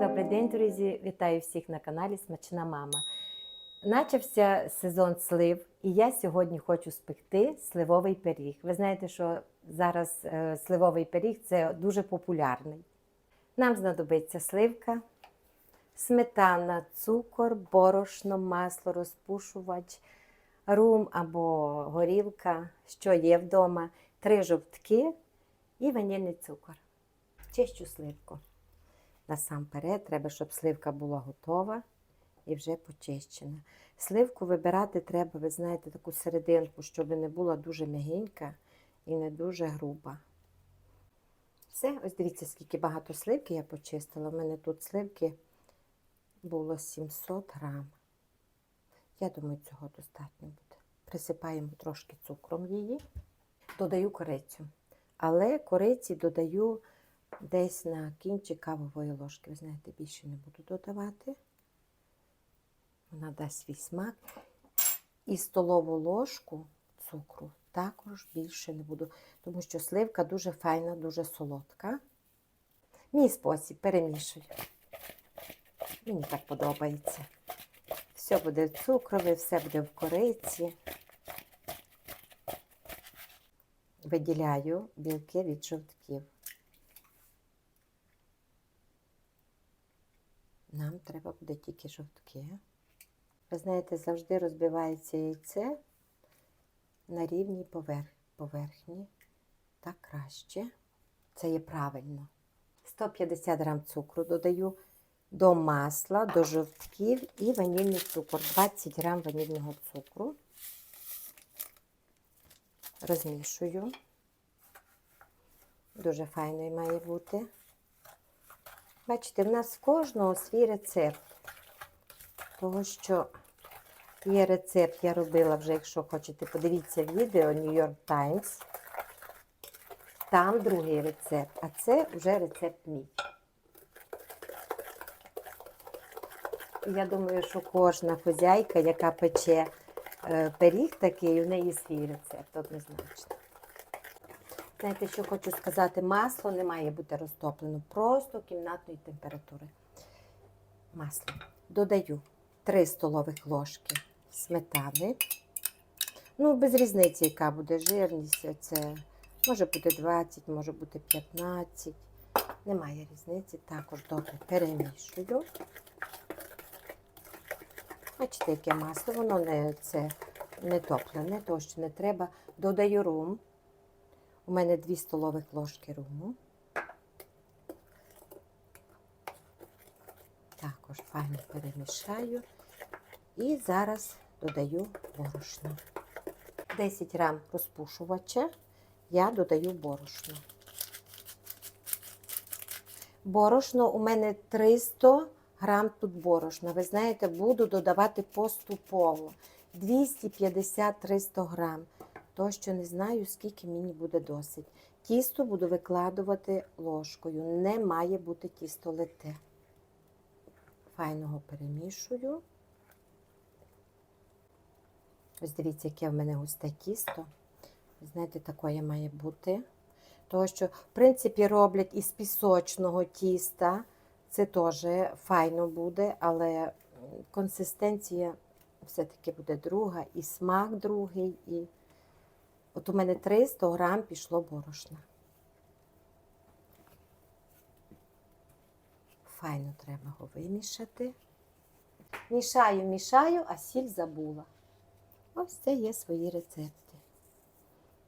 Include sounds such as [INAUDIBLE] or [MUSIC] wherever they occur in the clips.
Добрий день, друзі! Вітаю всіх на каналі Смачна Мама. Начався сезон слив, і я сьогодні хочу спекти сливовий пиріг. Ви знаєте, що зараз е, сливовий пиріг це дуже популярний. Нам знадобиться сливка, сметана, цукор, борошно, масло, розпушувач, рум або горілка, що є вдома, три жовтки і ванільний цукор. Чищу сливку. Насамперед, треба, щоб сливка була готова і вже почищена. Сливку вибирати треба, ви знаєте, таку серединку, щоб не була дуже м'ягенька і не дуже груба. Все, ось дивіться, скільки багато сливки я почистила. У мене тут сливки було 700 грам. Я думаю, цього достатньо буде. Присипаємо трошки цукром її, додаю корицю. Але кориці додаю десь на кінчик кавової ложки. Ви знаєте, більше не буду додавати. Вона дасть свій смак. І столову ложку цукру також більше не буду, тому що сливка дуже файна, дуже солодка. Мій спосіб перемішую. Мені так подобається. Все буде в цукрові, все буде в кориці. Виділяю білки від жовтків. Нам треба буде тільки жовтки. Ви знаєте, завжди розбивається яйце на рівній поверхні. Так краще. Це є правильно. 150 грам цукру додаю до масла, до жовтків і ванільний цукор. 20 грам ванільного цукру. Розмішую. Дуже файний має бути. Бачите, в нас в кожного свій рецепт. Того, що є рецепт, я робила вже, якщо хочете, подивіться відео New York Times. Там другий рецепт, а це вже рецепт мій. Я думаю, що кожна хозяйка, яка пече е, пиріг такий, у неї свій рецепт однозначно. Знаєте, що хочу сказати, масло не має бути розтоплено, просто кімнатної температури. Масло. Додаю 3 столових ложки сметани. Ну, без різниці, яка буде жирність. Це може бути 20, може бути 15. Немає різниці. Також добре перемішую. Бачите, яке масло, воно не, це, не топлене, то що не треба. Додаю рум. У мене 2 столових ложки руму. Також файно перемішаю. І зараз додаю борошно. 10 грам розпушувача я додаю борошно. Борошно у мене 300 грам тут борошна. Ви знаєте, буду додавати поступово 250-300 грам. То, що не знаю, скільки мені буде досить. Тісто буду викладувати ложкою. Не має бути тісто лите. Файного перемішую. Ось дивіться, яке в мене густе тісто. Знаєте, таке має бути. Тому що, в принципі, роблять із пісочного тіста. Це теж файно буде, але консистенція все-таки буде друга, і смак другий. і От у мене 300 грам пішло борошна. Файно треба його вимішати. Мішаю, мішаю, а сіль забула. Ось це є свої рецепти.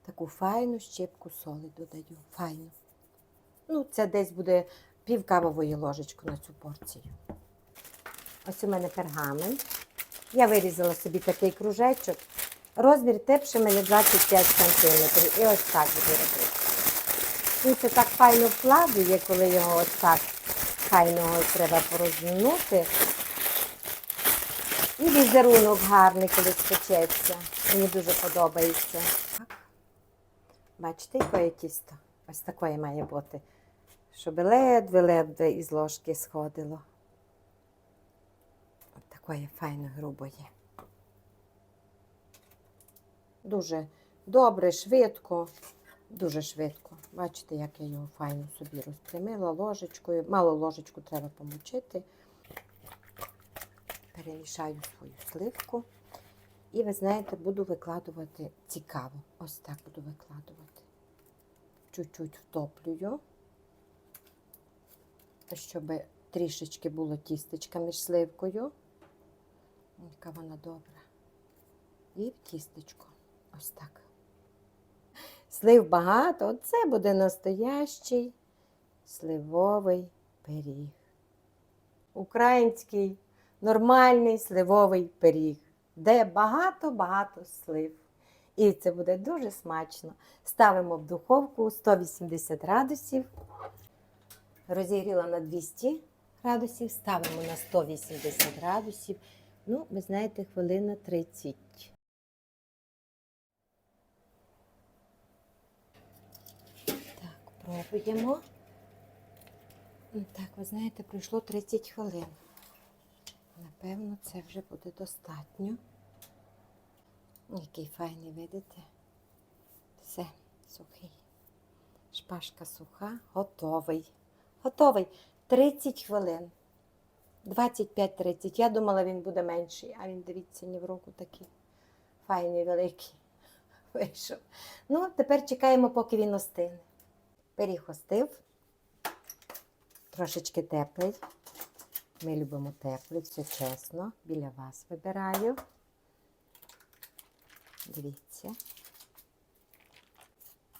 Таку файну щепку соли додаю. Файну. Ну, це десь буде пів кавової ложечки на цю порцію. Ось у мене пергамент. Я вирізала собі такий кружечок. Розмір тепше мене 25 см. І ось так буду робити. Він це так файно вкладує, коли його ось так файно треба порозмінути. І візерунок гарний, коли спечеться. Мені дуже подобається. Бачите, яке тісто? Ось таке має бути. Щоб ледве-ледве із ложки сходило. Ось таке файно грубо є. Дуже добре, швидко, дуже швидко. Бачите, як я його файно собі розпрямила ложечкою. Мало ложечку треба помочити. Перемішаю свою сливку. І ви знаєте, буду викладувати цікаво. Ось так буду викладувати. Чуть-чуть втоплюю, щоб трішечки було тістечка між сливкою. Яка вона добра. І в тістечко. Ось так. Слив багато, оце буде настоящий сливовий пиріг. Український нормальний сливовий пиріг, де багато-багато слив. І це буде дуже смачно. Ставимо в духовку 180 градусів. Розігріла на 200 градусів, ставимо на 180 градусів. Ну, ви знаєте, хвилина 30. Так, пробуємо. Ну, Так, ви знаєте, пройшло 30 хвилин. Напевно, це вже буде достатньо. Який файний, видите? Все, сухий. Шпажка суха, готовий. Готовий. 30 хвилин. 25-30. Я думала, він буде менший, а він, дивіться, ні в року такий файний, великий [LAUGHS] вийшов. Ну, тепер чекаємо, поки він остине. Пиріг остив. Трошечки теплий. Ми любимо теплий, все чесно. Біля вас вибираю. Дивіться.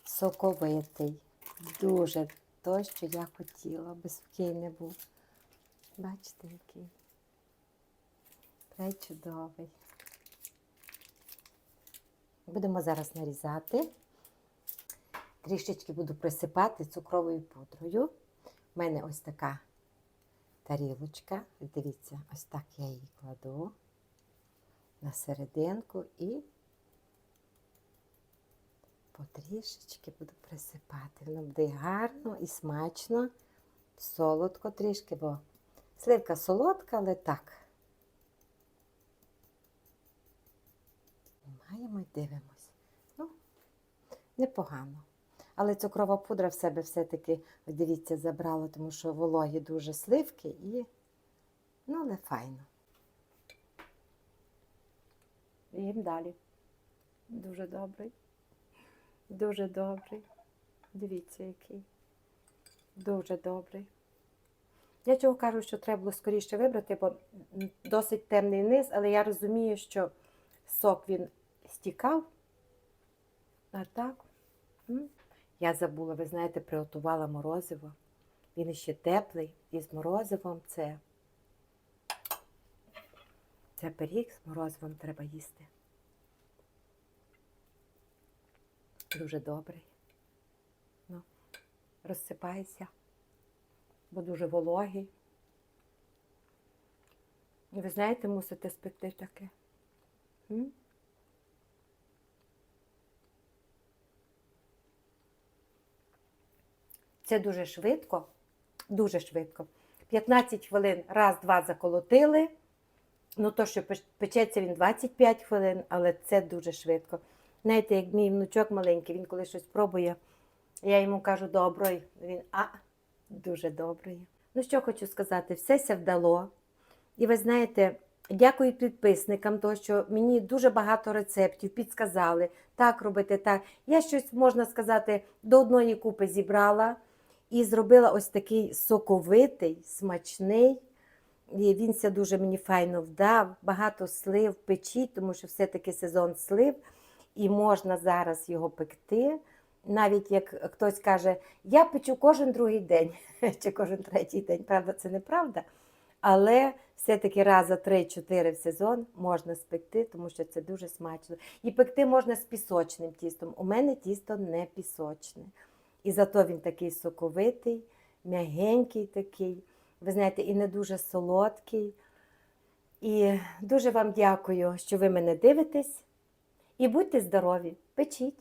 Соковитий. Дуже той, що я хотіла, би сухий не був. Бачите, який. Край чудовий. Будемо зараз нарізати. Трішечки буду присипати цукровою пудрою. У мене ось така тарілочка. Дивіться, ось так я її кладу на серединку і потрішечки буду присипати. Воно буде гарно і смачно, солодко трішки, бо сливка солодка, але так. Маємо і дивимось. Ну, непогано. Але цукрова пудра в себе все-таки, дивіться, забрала, тому що вологі дуже сливки і, ну, але файно. Їм далі. Дуже добрий. Дуже добрий. Дивіться, який. Дуже добрий. Я чого кажу, що треба було скоріше вибрати, бо досить темний низ, але я розумію, що сок він стікав. А так. Я забула, ви знаєте, приготувала морозиво. Він ще теплий і з морозивом це. Це пиріг з морозивом треба їсти. Дуже добрий. Ну, розсипайся, бо дуже вологий. І ви знаєте, мусите спекти таке. М? Це дуже швидко, дуже швидко. 15 хвилин раз-два заколотили. Ну, то, що печеться він 25 хвилин, але це дуже швидко. Знаєте, як мій внучок маленький, він коли щось пробує, я йому кажу добрий, він а, дуже добрий. Ну, що хочу сказати, все ся вдало. І ви знаєте, дякую підписникам, тому що мені дуже багато рецептів підсказали, так робити, так. Я щось, можна сказати, до одної купи зібрала і зробила ось такий соковитий, смачний. І він ся дуже мені файно вдав. Багато слив печіть, тому що все-таки сезон слив, і можна зараз його пекти. Навіть як хтось каже, я печу кожен другий день [LAUGHS] чи кожен третій день. Правда, це неправда. Але все-таки раз за 3-4 в сезон можна спекти, тому що це дуже смачно. І пекти можна з пісочним тістом. У мене тісто не пісочне. І зато він такий соковитий, м'ягенький такий. Ви знаєте, і не дуже солодкий. І дуже вам дякую, що ви мене дивитесь. І будьте здорові, печіть.